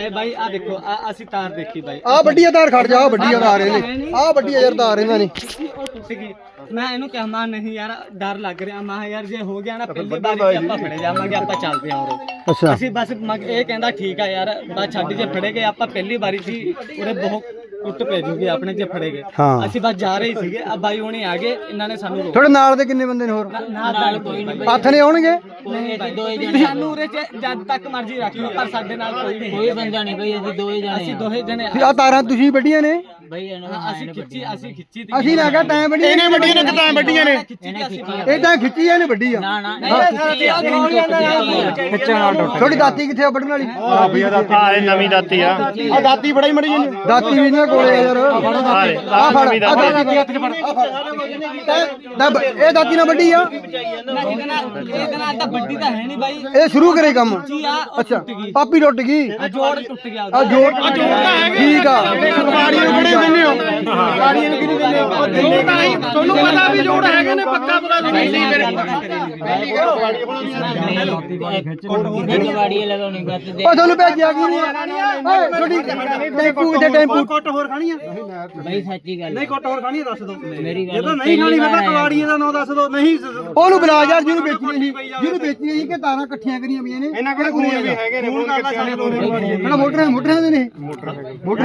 ਇਹ ਬਾਈ ਆ ਦੇਖੋ ਆ ਅਸੀਂ ਤਾਰ ਦੇਖੀ ਬਾਈ। ਆ ਵੱਡੀ ਆਧਾਰ ਖੜ ਜਾ ਆਹ ਵੱਡੀ ਆਧਾਰ ਇਹਨੇ ਆ ਵੱਡੀ ਯਾਰ ਆਧਾਰ ਇਹਨਾਂ ਨੇ ਉਹ ਟੁੱਟ ਗਈ ਮੈਂ ਇਹਨੂੰ ਕਿਹਾ ਮਾਂ ਨਹੀਂ ਯਾਰ ਡਰ ਲੱਗ ਰਿਹਾ। ਮਾਂ ਯਾਰ ਜੇ ਹੋ ਗਿਆ ਨਾ ਪਹਿਲੀ ਵਾਰੀ ਚ ਆਪਾਂ ਫੜੇ ਜਾਵਾਂਗੇ ਆਪਾਂ ਚੱਲਦੇ ਆਂ ਉਰੋਂ। ਅੱਛਾ। ਅਸੀਂ ਬਸ ਇਹ ਕਹਿੰਦਾ ਠੀਕ ਆ ਯਾਰ ਬਸ ਛੱਡ ਜੇ ਫੜੇ ਗਏ ਆਪਾਂ ਪਹਿਲੀ ਵਾਰੀ ਸੀ ਉਹਦੇ ਬਹੁਤ ਕੁੱਟ ਪੈ ਜੂਗੀ ਆਪਣੇ ਜੇ ਫੜੇ ਗਏ। ਅਸੀਂ ਬਸ ਜਾ ਰਹੇ ਸੀਗੇ ਆ ਬਾਈ ਹੁਣੀ ਆ ਗਏ ਇਹਨਾਂ ਨੇ ਸਾਨੂੰ ਤੁਹਾਡੇ ਨਾਲ ਦੇ ਕਿੰਨੇ ਬੰਦੇ ਨੇ ਹੋਰ? ਨਾਲ ਕੋਈ ਨਹੀਂ ਹੱਥ ਨੇ ਆਉਣਗੇ? ਨਹੀਂ ਬਾਈ ਦੋਏ ਜਣੇ ਸਾਨੂੰ ਉਰੇ ਚ ਜਦ ਤੱਕ ਮਰਜ਼ੀ ਰੱਖ ਲਓ ਪਰ ਸਾਡੇ ਨਾਲ ਕੋਈ ਨਹੀਂ। ਕੋਈ ਬੰਦਾ ਨਹੀਂ ਬਈ ਅਸੀਂ ਦੋਏ ਜਣੇ ਅਸੀਂ ਦੋਹੇ ਜਣੇ ਆ ਤਾਰਾਂ ਤੁਸੀਂ ਵੱਡੀਆਂ ਨੇ? ਬਈ ਅਸੀਂ ਖਿੱਚੀ ਅਸੀਂ ਖਿੱਚੀ ਤੀ। ਅਸੀਂ ਨਾ ਕਹਾਂ ਟਾਈਮ ਵੱਡੀਆਂ ਇਹਨੇ ਵੱਡੀਆਂ ਨੇ ਟਾਈਮ ਵੱਡੀਆਂ ਨੇ। ਖਿੱਚੀ ਅਸੀਂ ਇਹ ਤਾਂ ਖਿੱਚੀ ਆ ਨੇ ਵੱਡੀ ਆ। ਨਾ ਨਾ ਖਿੱਚਣ ਨਾਲ ਤੁਹਾਡੀ ਦਾਤੀ ਕਿੱਥੇ ਆ ਵੱਢਣ ਵਾਲੀ? ਆ ਇਹ ਨਵੀਂ ਦਾਤੀ ਆ। ਆ ਦਾਤੀ ਬੜਾ ਹੀ ਮੜੀ ਜੀ ਦਾਤੀ ਵੀ ਇਹਨਾਂ ਕੋਲੇ ਆ ਯਾਰ। ਆ ਫੜ ਆ ਫੜ। ਆ ਦਾਤੀ ਹੱਥ ਚ ਫੜ ਫੜ ਇਹ- ਦਾ- ਇਹ ਦਾਤੀ ਨਾਲ ਵੱਡੀ ਆ ਇਹਦੇ ਨਾਲ ਇਹਦੇ ਨਾਲ ਤਾਂ ਵੱਡੀ ਤਾਂ ਹੈ ਨਹੀਂ ਬਾਈ ਇਹ ਸ਼ੁਰੂ ਕਰੇ ਕੰਮ। ਜੀ ਆ ਉਹ ਅੱਛਾ ਪਾਪੀ ਟੁੱਟ ਗਈ। ਆ ਜੋੜ ਟੁੱਟ ਗਿਆ ਆ ਉਹਦਾ। ਜੋੜ ਆ ਜੋੜ ਤਾਂ ਹੈਗੇ ਠੀਕ ਆ। ਕਬਾੜੀਆਂ ਨੂੰ ਕਿਹੜੇ ਦਿੰਦੇ ਹੋ? ਕਬਾੜੀਆਂ ਨੂੰ ਕਿਹਨੇ ਦਿੰਦੇ ਹੋ? ਤੁਹਾਨੂੰ ਪਤਾ ਵੀ ਜੋੜ ਹੈਗੇ ਨੇ ਪੱਕਾ ਪਤਾ ਨਹੀਂ ਮੇਰੇ ਉਹ ਤੁਹਾਨੂੰ ਭੇਜਿਆ ਕੀ ਨਹੀਂ ਓਏ ਤੁਹਾਡੀ ਟੈਂਪੂ ਕਿੱਥੇ ਟੈਂਪੂ ਕੁੱਟ ਹੋਰ ਖਾਣੀ ਆ? ਬਈ ਸੱਚੀ ਗੱਲ ਨਹੀਂ ਕੁੱਟ ਹੋਰ ਖਾਣੀ ਆ ਦੱਸ ਦੋ। ਮੇਰੀ ਜੇ ਤਾਂ ਨਹੀਂ ਖਾਣੀ ਤਾਂ ਕਵਾੜੀਏ ਦਾ ਨਾਂ ਦੱਸ ਦੋ। ਨਹੀਂ ਉਹਨੂੰ ਬੁਲਾ ਯਾਰ ਜਿਹਨੂੰ ਵੇਚਣੀ ਸੀ ਜਿਹਨੂੰ ਵੇਚਣੀ ਸੀ ਕਿ ਤਾਰਾਂ ਇਕੱਠੀਆਂ ਕਰੀਆਂ ਪਈਆਂ ਨੇ। ਇਹਨਾਂ ਕੋਲ ਕੁੜੀਆਂ ਵੀ ਹੈਗੇ ਨੇ ਕੋਲ ਕਿਹੜਾ ਮੋਟਰਾਂ ਮੋਟਰਾਂ ਦੇ ਨੇ? ਮੋਟਰਾਂ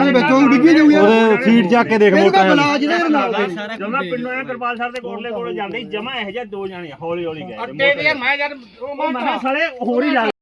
ਦੇ। ਵਿੱਚੋਂ ਡਿੱਗੀ ਜਾਊ ਯਾਰ ਉਹਦੇ ਸੀਟ ਚੱਕ ਕੇ ਦੇਖ ਇਹਨੂੰ ਮੋਟਾ ਕਹ ਬੁਲਾ ਜਿਹਦੇ ਨਾਲ। ਜਮਾ ਪਿੰਡੋਂ ਆ ਕਿਰਪਾਲ ਸਾਹਿਬ ਦੇ ਕੋਟਲੇ ਕੋਲੇ ਜਾਂਦੇ ਜਮਾ ਇਹੋ ਜਿਹਾ ਦੋ ਜਾਣੇ ਹੌਲੀ ਹੌਲੀ ਗਏ। ਅੱਡੇ ਮੈਂ ਯਾਰ ਉਹ ਮੈਂ ਸਾਲੇ ਹੋਰ ਹੀ ਲੱਗ